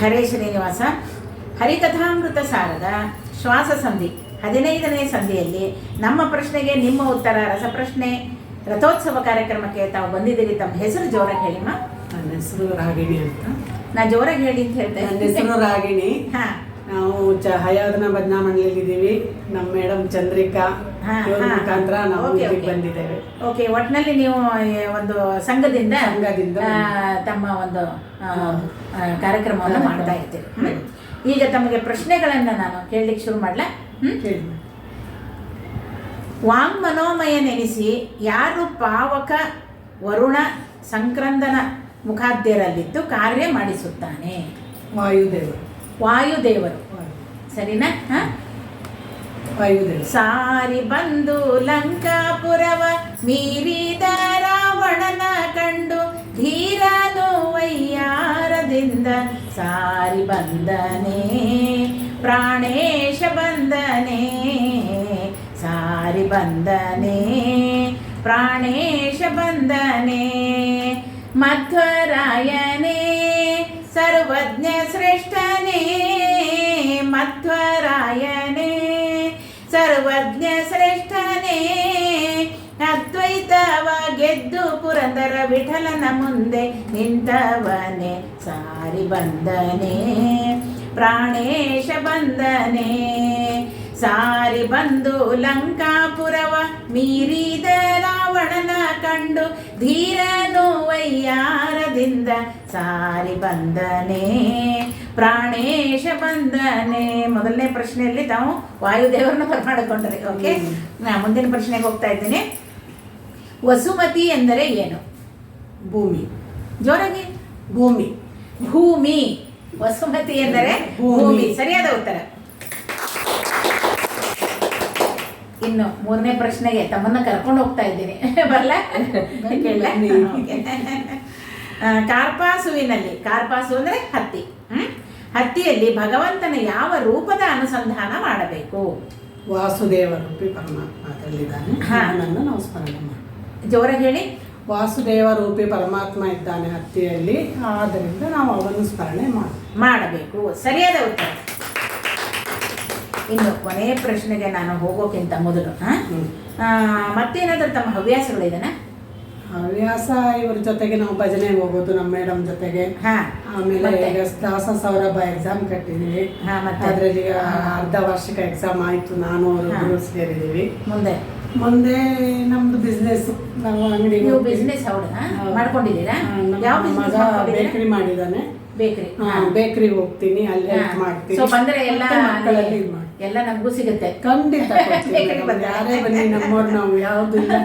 ಹರೇ ಶ್ರೀನಿವಾಸ ಹರಿಕಥಾಮೃತ ಸಾರದ ಶ್ವಾಸ ಸಂಧಿ ಹದಿನೈದನೇ ಸಂಧಿಯಲ್ಲಿ ನಮ್ಮ ಪ್ರಶ್ನೆಗೆ ನಿಮ್ಮ ಉತ್ತರ ರಸಪ್ರಶ್ನೆ. ರಥೋತ್ಸವ ಕಾರ್ಯಕ್ರಮಕ್ಕೆ ತಾವು ಬಂದಿದ್ದೀರಿ ತಮ್ಮ ಹೆಸರು ಜೋರಾಗಿ ಹೇಳಿಮ್ಮ ನನ್ನ ಹೆಸರು ರಾಗಿಣಿ ಅಂತ. ನಾ ಜೋರಾಗಿ ಹೇಳಿ ಅಂತ ಹೇಳ್ತೇನೆ ನನ್ನ ಹೆಸರು ರಾಗಿಣಿ. ಹಾ. ನಾವು ಚ ಹಯಾದನ ಬದನಾಮಣಿಯಲ್ಲಿದ್ದೀವಿ ನಮ್ಮ ಮೇಡಮ್ ಚಂದ್ರಿಕಾ ಇವ್ರ ಹಾ. ಮುಖಾಂತರ ನಾವು Okay, ಇಲ್ಲಿಗೆ okay. ಬಂದಿದ್ದೇವೆ. ಓಕೆ ಒಟ್ಟಿನಲ್ಲಿ ನೀವು ಈ ಒಂದು ಸಂಘದಿಂದ ಸಂಘದಿಂದ ಆ, ತಮ್ಮ ಒಂದು ಆ, ಆ, ಕಾರ್ಯಕ್ರಮವನ್ನು ಕಾರ್ಯಕ್ರಮ. ಮಾಡ್ತಾ ಇರ್ತೀರಿ ಹ್ಮ್. ಈಗ ತಮಗೆ ಪ್ರಶ್ನೆಗಳನ್ನ ನಾನು ಕೇಳಲಿಕ್ಕೆ ಶುರು ಮಾಡ್ಲಾ? ವಾಂಗ್ಮನೋಮಯ ಹೇಳಿ ವಾಂಗ್ ಮನೋಮಯ ನೆನೆಸಿ ಯಾರು ಪಾವಕ ವರುಣ ಸಂಕ್ರಂದನ ಮುಖಾದ್ಯರಲ್ಲಿದ್ದು ಕಾರ್ಯ ಮಾಡಿಸುತ್ತಾನೆ? ವಾಯುದೇವರು ವಾಯುದೇವರು. ವಾಯು- ಸರಿನಾ? ಹ? ಸಾರಿ ಬಂದು ಲಂಕಾಪುರವ ಮೀರಿದ ರಾವಣನ ಕಂಡು ಧೀರನು ವೈಯಾರದಿಂದ ಸಾರಿ ಬಂದನೆ, ಪ್ರಾಣೇಶ ಬಂದನೆ, ಸಾರಿ ಬಂದನೆ, ಪ್ರಾಣೇಶ ಬಂದನೆ, ಮಧ್ವರಾಯನೇ, ಸರ್ವಜ್ಞ ಶ್ರೇಷ್ಠನೇ, ಮಧ್ವರಾಯನೇ ಸರ್ವಜ್ಞ ಶ್ರೇಷ್ಠನೇ ಅದ್ವೈತವ ಗೆದ್ದು ಪುರಂದರ ವಿಠಲನ ಮುಂದೆ ನಿಂತವನೇ ಸಾರಿ ಬಂದನೆ. ಪ್ರಾಣೇಶ ಬಂದನೆ. ಸಾರಿ ಬಂದು ಲಂಕಾಪುರವ ಮೀರಿದ ರಾವಣನ ಕಂಡು ಧೀರನು ವೈಯಾರದಿಂದ ಸಾರಿ ಬಂದನೆ. ಪ್ರಾಣೇಶ ಬಂದನೆ ಮೊದಲನೇ ಪ್ರಶ್ನೆಯಲ್ಲಿ ತಾವು ವಾಯುದೇವರನ್ನ ಬರಮಾಡಿಕೊಂಡ್ರಿ ಓಕೆ ನಾ ಮುಂದಿನ ಪ್ರಶ್ನೆಗೆ ಹೋಗ್ತಾ ಇದ್ದೀನಿ. ವಸುಮತಿ ಎಂದರೆ ಏನು? ಭೂಮಿ. ಜೋರಾಗಿ. ಭೂಮಿ. ಭೂಮಿ. ವಸುಮತಿ ಎಂದರೆ ಭೂಮಿ. ಸರಿಯಾದ ಉತ್ತರ. ಇನ್ನು ಮೂರನೇ ಪ್ರಶ್ನೆಗೆ ತಮ್ಮನ್ನ ಕರ್ಕೊಂಡು ಹೋಗ್ತಾ ಇದ್ದೀನಿ. ಬರಲ್ಲ ಕಾರ್ಪಾಸುವಿನಲ್ಲಿ ಕಾರ್ಪಾಸು ಅಂದ್ರೆ ಹತ್ತಿ. ಹ್ಮ್? ಹತ್ತಿಯಲ್ಲಿ ಭಗವಂತನ ಯಾವ ರೂಪದ ಅನುಸಂಧಾನ ಮಾಡಬೇಕು? ವಾಸುದೇವ ರೂಪಿ ಪರಮಾತ್ಮ ಅದರಲ್ಲಿದ್ದಾನೆ. ಹಾ. ಅವನನ್ನು ನಾವು ಸ್ಮರಣೆ ಮಾಡಿ ಜೋರಾಗಿ ಹೇಳಿ. ವಾಸುದೇವ ರೂಪಿ ಪರಮಾತ್ಮ ಇದ್ದಾನೆ ಹತ್ತಿಯಲ್ಲಿ. ಆದ್ದರಿಂದ ನಾವು ಅವನು ಸ್ಮರಣೆ ಮಾಡಿ ಮಾಡಬೇಕು. ಸರಿಯಾದ ಉತ್ತರ. ಇನ್ನು ಕೊನೆಯ ಪ್ರಶ್ನೆಗೆ ನಾನು ಹೋಗೋಕ್ಕಿಂತ ಮೊದಲು ಮತ್ತೇನಾದ್ರೂ ತಮ್ಮ ಹವ್ಯಾಸಗಳಿದೆನಾ? ಹವ್ಯಾಸ ಇವ್ರ ಜೊತೆಗೆ ನಾವು ಭಜನೆಗೆ ಹೋಗೋದು ನಮ್ಮ ಮೇಡಮ್ ಜೊತೆಗೆ. ಹಾ. ಆಮೇಲೆ ಮತ್ತೆ? ಈಗ ದಾಸ ಸೌರಭ ಎಕ್ಸಾಮ್ ಕಟ್ಟಿದೀವಿ. ಹಾ, ಮತ್ತೆ? ಅದರಲ್ಲಿ ಅರ್ಧ ವಾರ್ಷಿಕ ಎಕ್ಸಾಮ್ ಆಯ್ತು. ನಾನು ಅವರು ಹಾ. ಇಬ್ರು ಸೇರಿದೀವಿ ಮುಂದೆ? ಮುಂದೆ ನಮ್ದು ಬಿಸ್ನೆಸ್ ನಾವು ಅಂಗಡಿ ನೀವು ಬಿಸ್ನೆಸ್ ಹೌದಾ. ಮಾಡ್ಕೊಂಡಿದ್ದೀರಾ? ಯಾವ ಬಿಸ್ನೆಸ್ ಬೇಕರಿ ಮಾಡಿದಾನೆ ಬೇಕರಿ. ಬೇಕರಿ ಹೋಗ್ತೀನಿ ಅಲ್ಲಿ ಹೆಲ್ಪ್ ಮಾಡ್ತೀನಿ. ಸೊ ಬಂದ್ರೆ ಎಲ್ಲ ಮತ್ತೆ ಮಕ್ಕಳಲ್ಲಿ ಇದ್ ಮಾಡ್ತೀನಿ. ಎಲ್ಲ ನಮಗೂ ಸಿಗುತ್ತೆ. ಖಂಡಿತ ಕೊಡ್ತೀನಿ ಬೇಕರಿ madam. ಬಂದ್ರೆ. ಯಾರೇ ಬನ್ನಿ ನಮ್ಮವ್ರು ನಾವು ಯಾವ್ದು ಇಲ್ಲ.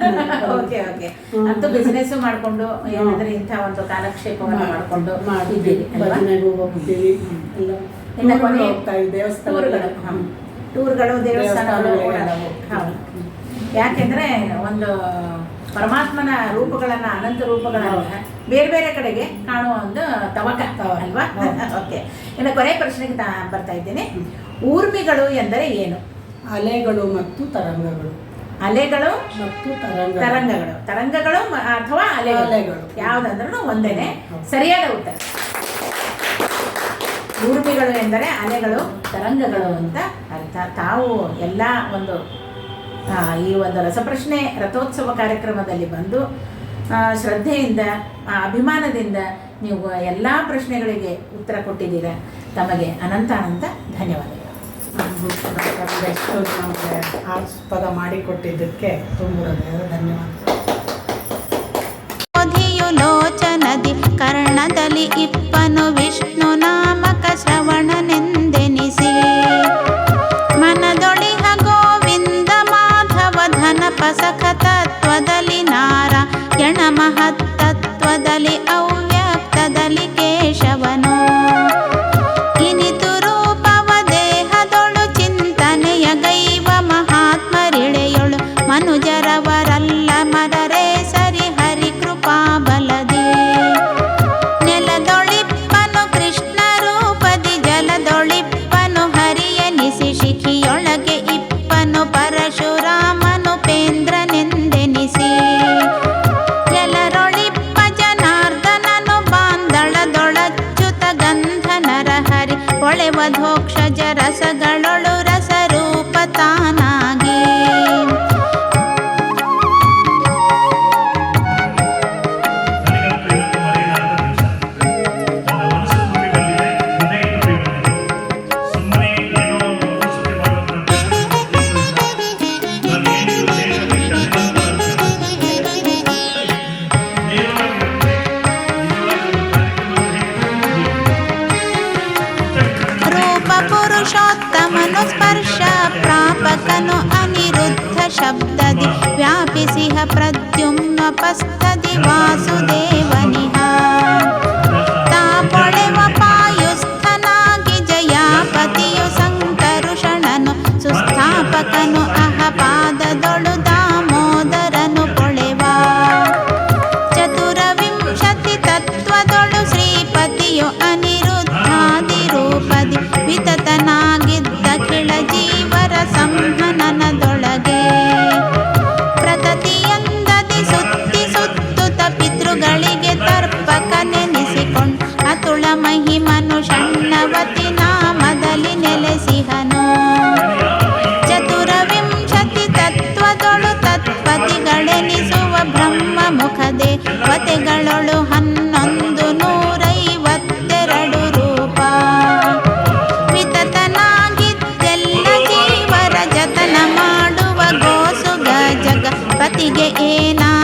Okay okay. ಅಂತೂ ಬಿಸ್ನೆಸ್ ಮಾಡ್ಕೊಂಡು ಏನಾದ್ರೆ ಇಂಥ ಒಂದು ಕಾಲಕ್ಷೇಪವನ್ನು ಮಾಡ್ಕೊಂಡು ಇದ್ದೀರಿ ಅಲ್ವಾ? ಭಜನೆಗೂ ಹೋಗ್ತೀವಿ. ಎಲ್ಲ ಇನ್ನ ಟೂರ್ಗಳು ಕೊನೆ- ಹೋಗ್ತಾ ದೇವಸ್ಥಾನಗಳು ಟೂರ್ಗಳು ಹ್ಮ್. ಟೂರ್ಗಳು ದೇವಸ್ಥಾನಗಳು ದೇವಸ್ಥಾನಗಳಿಗೆಲ್ಲ ಓಡಾಡೋದು. ಹೌದು. ಯಾಕೆಂದ್ರೆ ಒಂದು ಪರಮಾತ್ಮನ ರೂಪಗಳನ್ನ ಅನಂತ ರೂಪಗಳನ್ನ ಬೇರೆ ಬೇರೆ ಕಡೆಗೆ ಕಾಣುವ ಒಂದು ತವಕ. ಅಲ್ವಾ. ಓಕೆ ಇನ್ನು ಕೊನೆ ಪ್ರಶ್ನೆಗೆ ತಾ ಬರ್ತಾ ಇದ್ದೇನೆ. ಊರ್ಮಿಗಳು ಎಂದರೆ ಏನು? ಅಲೆಗಳು ಮತ್ತು ತರಂಗಗಳು. ಅಲೆಗಳು ಮತ್ತು ತರಂಗ ತರಂಗಗಳು. ತರಂಗಗಳು ಅಥವಾ ಅಲೆಗಳು. ಅಲೆಗಳು. ಯಾವ್ದಂದ್ರೂ ಒಂದೇನೆ. ಸರಿಯಾದ ಉತ್ತರ. ಊರ್ಮಿಗಳು ಎಂದರೆ ಅಲೆಗಳು ತರಂಗಗಳು ಅಂತ ಅರ್ಥ. ತಾವು ಎಲ್ಲ ಒಂದು ಈ ಒಂದು ರಸಪ್ರಶ್ನೆ ರಥೋತ್ಸವ ಕಾರ್ಯಕ್ರಮದಲ್ಲಿ ಬಂದು ಆ, ಶ್ರದ್ಧೆಯಿಂದ ಆ, ಅಭಿಮಾನದಿಂದ ನೀವು ಎಲ್ಲ ಪ್ರಶ್ನೆಗಳಿಗೆ ಉತ್ತರ ಕೊಟ್ಟಿದ್ದೀರ. ತಮಗೆ ಅನಂತ ಅನಂತ ಧನ್ಯವಾದಗಳು. ಎಷ್ಟು ನಮಗೆ ಆಸ್ಪದ ಮಾಡಿಕೊಟ್ಟಿದ್ದಕ್ಕೆ ತುಂಬ ಧನ್ಯವಾದಗಳು. ಧನ್ಯವಾದ ಬೋಧಿಯು ಲೋಚನದಿ ಕರ್ಣದಲ್ಲಿ ಇಪ್ಪನು année à ప్రవృత్తది వ్యాపిసిహ ప్రద్యుమ్నపస్తది వాసుదేవనిహ. తాపొడెవ పాయుస్థనాగి జయాపతియు సంకరుషణను సుస్థాపకను అహ పాదదొడు এ না